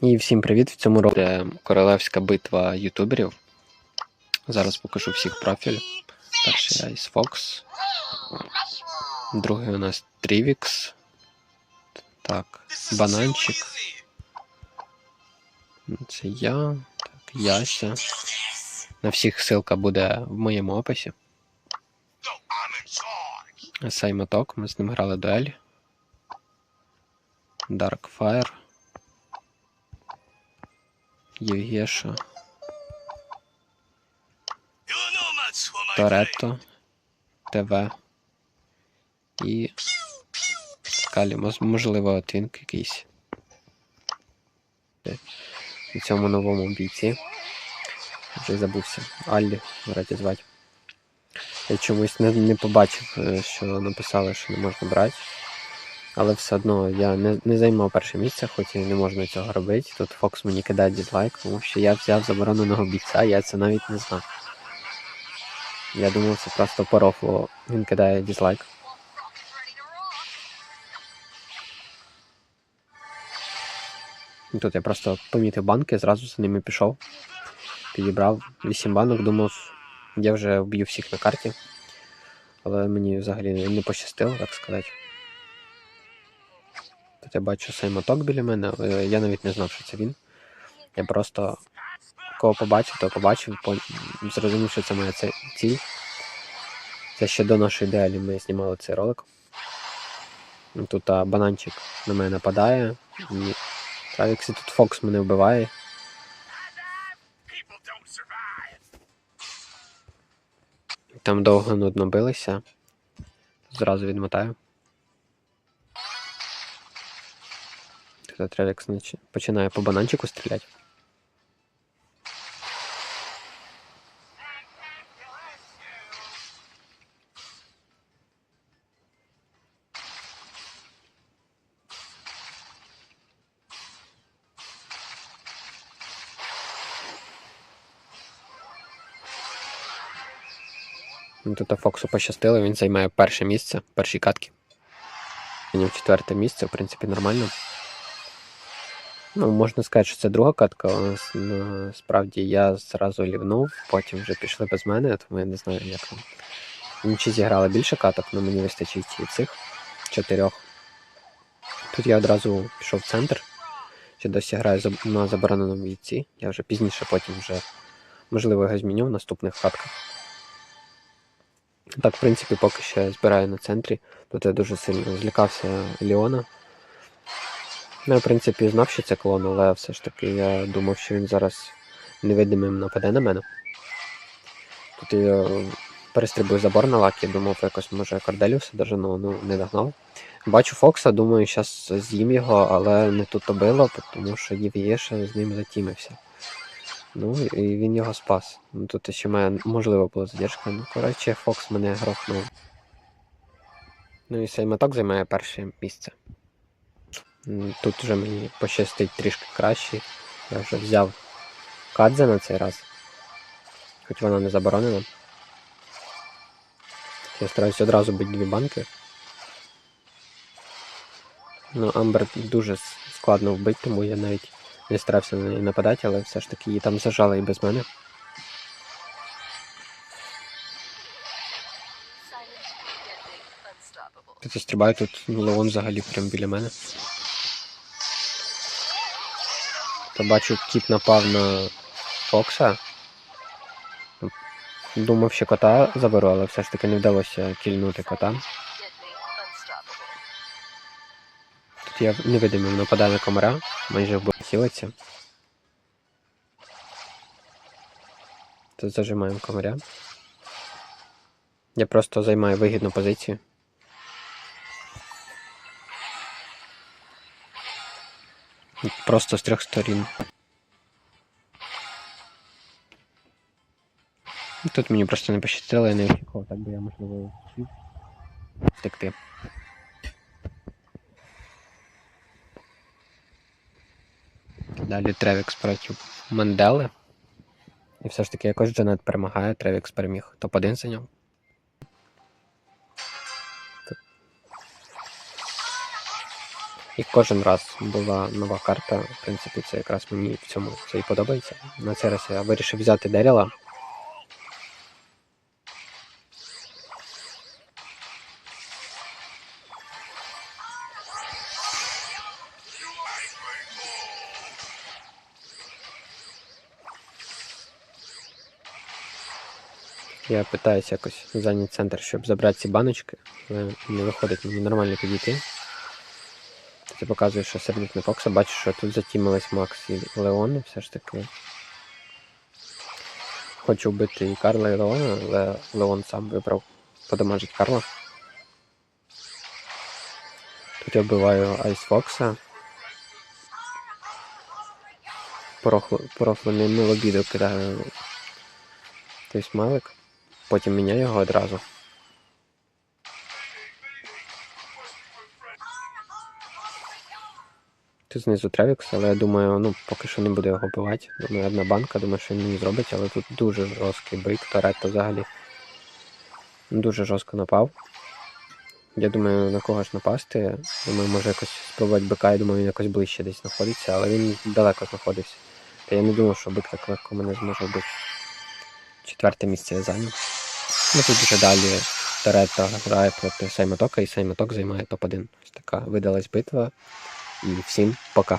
І всім привіт! В цьому році королевська битва ютуберів. Зараз покажу всіх профіль. Перший Айс Фокс. Другий у нас Трівікс. Так, Бананчик. Це я. Так, Яся. На всіх ссылка буде в моєму описі. Саймоток, ми з ним грали дуель. Darkfire. Євгеша. Торетто. ТВ. І. Калі, можливо, твінк якийсь. У цьому новому бійці. Вже забувся. Аллі, вроді звати. Я чомусь не, не побачив, е, що написали, що не можна брати. Але все одно я не, не займав перше місце, хоч і не можна цього робити. Тут Фокс мені кидає дізлайк, тому що я взяв забороненого бійця, я це навіть не знав. Я думав, це просто по рофлу він кидає дізлайк. І Тут я просто помітив банки, зразу за ними пішов. Підібрав 8 банок, думав, я вже вб'ю всіх на карті. Але мені взагалі не пощастило, так сказати. Я бачу цей моток біля мене, я навіть не знав, що це він. Я просто кого побачив, то побачив, зрозумів, що це моя ціль. Це ще до нашої дуелі ми знімали цей ролик. Тут а, бананчик на мене нападає. І Травіксі тут Фокс мене вбиває. Там довго нудно билися. Зразу відмотаю. Тут Тревікс починає по бананчику стріляти. Ну, Тут Фоксу пощастило, він займає перше місце, перші катки. Четверте місце, в принципі, нормально. Ну, можна сказати, що це друга катка, насправді я зразу лівнув, потім вже пішли без мене, тому я не знаю, як там. Інші зіграли більше каток, але мені вистачить і цих чотирьох. Тут я одразу пішов в центр. Ще досі граю на забороненому бійці. Я вже пізніше потім вже, можливо, його зміню в наступних катках. Так, в принципі, поки що збираю на центрі. Тут я дуже сильно злякався Ліона. Ну, я, в принципі, знав, що це клон, але все ж таки я думав, що він зараз невидимим нападе на мене. Тут я перестрибую забор на лакі, думав, якось може Корделіуса дожену, ну не догнав. Бачу Фокса, думаю, зараз з'їм його, але не тут то тому що Євєша з ним затімився. Ну, і він його спас. Ну, тут ще має, можливо, була задержка. Ну, коротше, Фокс мене грохнув. Ну і цей моток займає перше місце. Тут вже мені пощастить трішки краще. Я вже взяв Кадзе на цей раз. Хоч вона не заборонена. Я стараюся одразу бити дві банки. Ну, Амбер дуже складно вбити, тому я навіть не старався на неї нападати, але все ж таки її там зажали і без мене. Тут я стрибаю, тут Леон взагалі прямо біля мене. Та бачу, кіт напав на Фокса. Думав, що кота заберу, але все ж таки не вдалося кільнути кота. Тут я невидимим нападаю на комара, майже вбив хілиться. Тут зажимаємо комаря. Я просто займаю вигідну позицію. Просто з трьох сторін. Тут мені просто не пощастило, я не очікував, так би я можливо втекти. Далі Тревікс проти Мандели. І все ж таки якось Джанет перемагає, Тревікс переміг. Топ-1 зайняв. І кожен раз була нова карта. В принципі, це якраз мені в цьому це і подобається. На цей раз я вирішив взяти Деріла. Я питаюся якось зайняти центр, щоб забрати ці баночки, але не виходить мені нормально підійти. Це показує, що сердить на Фокса. Бачу, що тут затімились Макс і Леон, все ж таки. Хочу вбити і Карла, і Леона, але Леон сам вибрав подамажить Карла. Тут я вбиваю Айс Фокса. Порохлений милобіду кидаю той смайлик. Потім міняю його одразу. Тут знизу Тревікс, але я думаю, ну, поки що не буду його вбивати. Думаю, одна банка, думаю, що він мені зробить, але тут дуже жорсткий бик, Торетто взагалі дуже жорстко напав. Я думаю, на кого ж напасти. Думаю, може якось спробувати бика, я думаю, він якось ближче десь знаходиться, але він далеко знаходився. Та я не думав, що бик так легко мене зможе вбити. Четверте місце я зайняв. Ну тут вже далі Торетто грає проти Сеймотока, і Сеймоток займає топ-1. Ось така видалась битва. І всім пока.